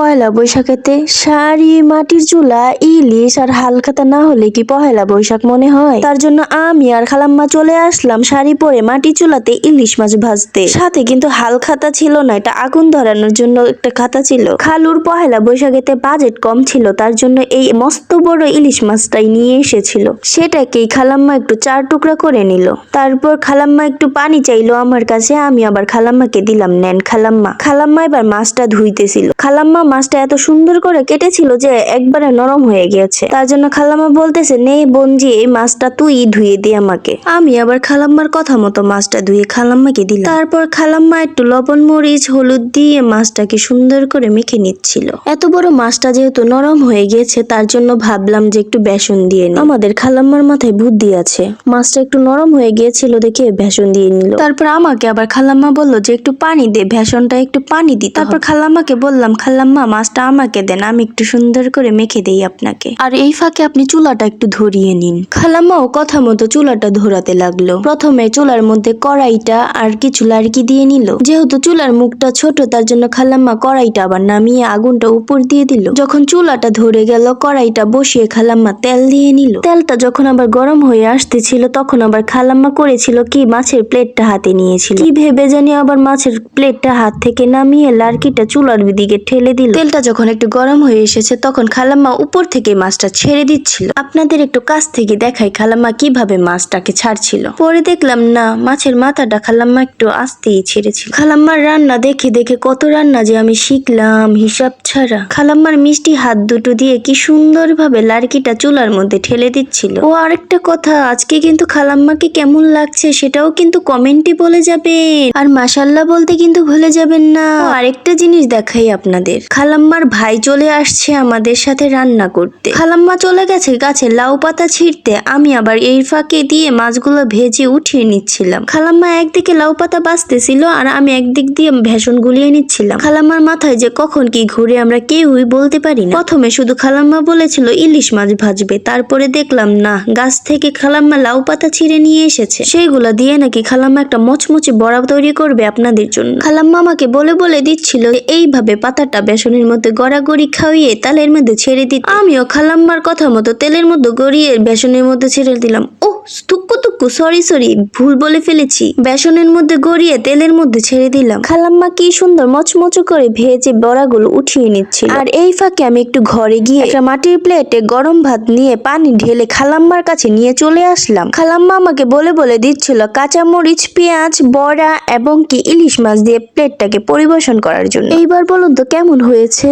পয়লা বৈশাখেতে শাড়ি, মাটির চুলা, ইলিশ আর হালখাতা না হলে কি পহেলা বৈশাখ মনে হয়? তার জন্য আমি আর খালাম্মা চলে আসলাম শাড়ি পরে মাটি চুলাতে ইলিশ মাছ ভাজতে। সাথে কিন্তু হালখাতা ছিল না, এটা আগুন ধরানোর জন্য একটা খাতা ছিল। খালুর পহেলা বৈশাখেতে বাজেট কম ছিল, তার জন্য এই মস্ত বড় ইলিশ মাছটাই নিয়ে এসেছিল। সেটাকেই খালাম্মা একটু চার টুকরা করে নিল। তারপর খালাম্মা একটু পানি চাইলো আমার কাছে, আমি আবার খালাম্মাকে দিলাম, নেন খালাম্মা। খালাম্মা এবার মাছটা ধুইতেছিল। খালাম্মা মাছটা এত সুন্দর করে কেটেছিল যে একবারে নরম হয়ে গিয়েছে। তার জন্য খালাম্মা বলতেছে, নে বঞ্জি এই মাছটা তুই ধুয়ে দে আমাকে। আমি আবার খালাম্মার কথা মতো মাছটা ধুয়ে খালাম্মাকে দিলাম। তারপর খালাম্মা একটু লবণ, মরিচ, হলুদ দিয়ে মাছটাকে সুন্দর করে মেখে নিচ্ছিল। এত বড় মাছটা যেহেতু নরম হয়ে গিয়েছে, তার জন্য ভাবলাম যে একটু বেসন দিয়ে নিই। আমাদের খালাম্মার মাথায় বুদ্ধি আছে। মাছটা একটু নরম হয়ে গিয়েছিল দেখে বেসন দিয়ে নিল। তারপর আমাকে আবার খালাম্মা বলল যে, একটু পানি দে, বেসনটা একটু পানি দিতে তারপর খালাম্মাকে বললাম, খালাম্মা মাছটা আমাকে দেন আমি একটু সুন্দর করে মেখে দেই আপনাকে। আর এই ফাঁকে আপনি চুলাটা একটু ধরিয়ে নিন। খালাম্মাও কথা মতো চুলাটা ধরাতে লাগল। প্রথমে চুলার মধ্যে কড়াইটা আর কিছু লাড়কি দিয়ে নিল। যেহেতু চুলার মুখটা ছোট তার জন্য খালাম্মা কড়াইটা আবার নামিয়ে আগুনটা উপর দিয়ে দিল। যখন চুলাটা ধরে গেল কড়াইটা বসিয়ে খালাম্মা তেল দিয়ে নিল। তেলটা যখন আবার গরম হয়ে আসতেছিল তখন আবার খালাম্মা করেছিল কি মাছের প্লেটটা হাতে নিয়েছিল। কি ভেবে জানি আবার মাছের প্লেটটা হাত থেকে নামিয়ে লার্কিটা চুলার দিকে ঠেলে দিল। তেলটা যখন একটু গরম হয়ে এসেছে, তখন খালাম্মা উপর থেকে মাছটা ছেড়ে দিচ্ছিল। আপনাদের একটু কাছ থেকে দেখাই খালাম্মা কীভাবে মাছটাকে ছাড়ছিল। পরে দেখলাম, না, মাছের মাথাটা খালাম্মা একটু আস্তেই ছেড়েছিল। খালাম্মার রান্না দেখে দেখে কত রান্না যে আমি শিখলাম হিসাব ছাড়া। খালাম্মার মিষ্টি হাত দুটো দিয়ে কি সুন্দরভাবে লাড়কিটা চুলার মধ্যে ঠেলে দিচ্ছিল। ও আরেকটা কথা, আজকে কিন্তু খালাম্মাকে কেমন লাগছে সেটাও কিন্তু কমেন্টে বলে যাবেন। আর মাসাল্লাহ বলতে কিন্তু ভুলে যাবেন না। আরেকটা জিনিস দেখাই আপনাদের। খালাম্মার ভাই চলে আসছে আমাদের সাথে রান্না করতে। খালাম্মা চলে গেছে গাছে লাউ পাতা ছিঁড়তে। আমি আবার এই ফাঁকে দিয়ে মাছগুলো ভেজে উঠিয়ে নিচ্ছিলাম। খালাম্মা একদিকে লাউ পাতা বাঁচতেছিল আর আমি একদিক দিয়ে ভেষণ গুলিয়ে নিচ্ছিলাম। খালাম্মার মাথায় যে কখন কি ঘুরে আমরা কেউই বলতে পারি না। প্রথমে শুধু খালাম্মা বলেছিল, ইলিশ মাছ ভাজবে। তারপরে দেখলাম, না, গাছ থেকে খালাম্মা লাউ পাতা ছিঁড়ে নিয়ে এসেছে। সেইগুলা দিয়ে নাকি খালাম্মা একটা মচমচে বড়া তৈরি করবে আপনাদের জন্য। খালাম্মা আমাকে বলে বলে দিচ্ছিল, এইভাবে পাতাটা বেসনের মধ্যে গড়াগড়ি খাওয়িয়ে তালের মধ্যে ছেড়ে দিতে। আমিও খালাম্মার কথা মতো তেলের মধ্যে গড়িয়ে বেসনের মধ্যে ছেড়ে দিলাম। টুকু টুকু সরি সরি ভুল বলে ফেলেছি। বেসনের মধ্যে গড়িয়ে তেলের মধ্যে ছেড়ে দিলাম। খালাম্মা কি সুন্দর মচমচো করে ভেজে বড়াগুলো উঠিয়ে নিচ্ছিল। আর এই ফাঁকে আমি একটু ঘরে গিয়ে একটা মাটির প্লেটে গরম ভাত নিয়ে পানি ঢেলে খালাম্মার কাছে নিয়ে চলে আসলাম। খালাম্মা আমাকে বলে বলে দিচ্ছিল, কাঁচামরিচ, পেঁয়াজ, বড়া এবং কি ইলিশ মাছ দিয়ে প্লেটটাকে পরিবেশন করার জন্য। এইবার বলুন তো কেমন হয়েছে?